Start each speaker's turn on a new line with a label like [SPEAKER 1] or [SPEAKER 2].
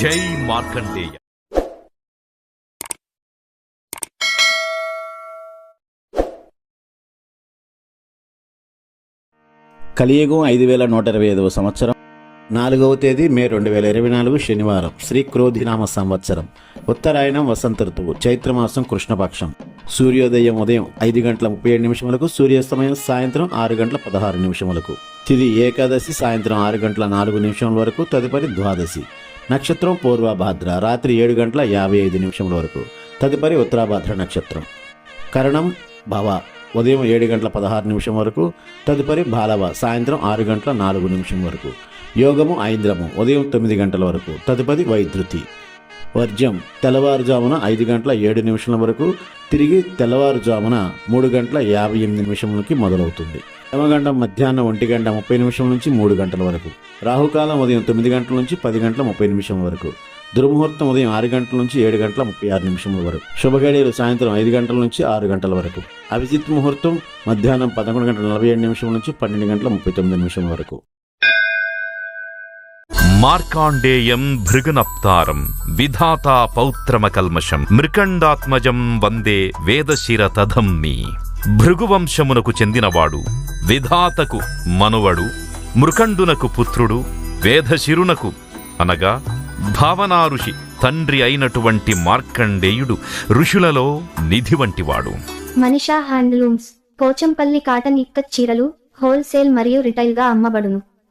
[SPEAKER 1] జై మార్కండేయ.
[SPEAKER 2] కలియుగం ఐదు వేల నూట ఇరవై ఐదవ సంవత్సరం. నాలుగవ తేదీ మే రెండు వేల ఇరవై నాలుగు శనివారం శ్రీ క్రోధినామ సంవత్సరం. ఉత్తరాయణం వసంత ఋతువు చైత్రమాసం కృష్ణపక్షం. సూర్యోదయం ఉదయం ఐదు గంటల ముప్పై ఏడు నిమిషములకు సూర్యాస్తమయం సాయంత్రం ఆరు గంటల పదహారు నిమిషములకు. తిది ఏకాదశి సాయంత్రం ఆరు గంటల నాలుగు నిమిషముల వరకు తదుపరి ద్వాదశి. నక్షత్రం పూర్వభాద్ర రాత్రి ఏడు గంటల యాభై ఐదు నిమిషముల వరకు. తదుపరి ఉత్తరాభాద్ర నక్షత్రం. కరణం భవ ఉదయం ఏడు గంటల పదహారు నిమిషం వరకు. తదుపరి బాలవ సాయంత్రం ఆరు గంటల నాలుగు నిమిషం వరకు. యోగము ఐంద్రము ఉదయం తొమ్మిది గంటల వరకు. తదుపరి వైద్యుతి వర్జ్యం తెల్లవారుజామున ఐదు గంటల ఏడు నిమిషాల వరకు తిరిగి తెల్లవారుజామున మూడు గంటల యాభై ఎనిమిది నిమిషములకి మొదలవుతుంది. యమగండం మధ్యాహ్నం ఒంటి గంట ముప్పై నిమిషం నుంచి మూడు గంటల వరకు. రాహుకాలం ఉదయం తొమ్మిది గంటల నుంచి పది గంటల ముప్పై నిమిషం వరకు. దుర్ముహూర్తం ఉదయం ఆరు గంటల నుంచి ఏడు గంటల ముప్పై ఆరు నిమిషముల వరకు. శుభగడియలు సాయంత్రం ఐదు గంటల నుంచి ఆరు గంటల వరకు. అభిజిత్ ముహూర్తం మధ్యాహ్నం పదకొండు గంటల నలభై ఏడు నిమిషం నుంచి పన్నెండు గంటల ముప్పై తొమ్మిది నిమిషం వరకు.
[SPEAKER 1] మార్కాండేయం భృగునప్తారం విధాతా పౌత్రమకల్మషం మృకండాత్మజం వందే వేదశిర తధంమి భృగువంశమునకు చెందినవాడు విధాతకు మనువడు మృకండునకు పుత్రుడు వేదశిరునకు అనగా భావనా ఋషి తండ్రి అయినటువంటి మార్కండేయుడు ఋషులలో నిధి వంటివాడు
[SPEAKER 3] మనిషా హ్యాండ్లూమ్స్ పోచంపల్లి కాటన్ ఇక్కత్ చీరలు హోల్సేల్ మరియు రిటైల్గా అమ్మబడును.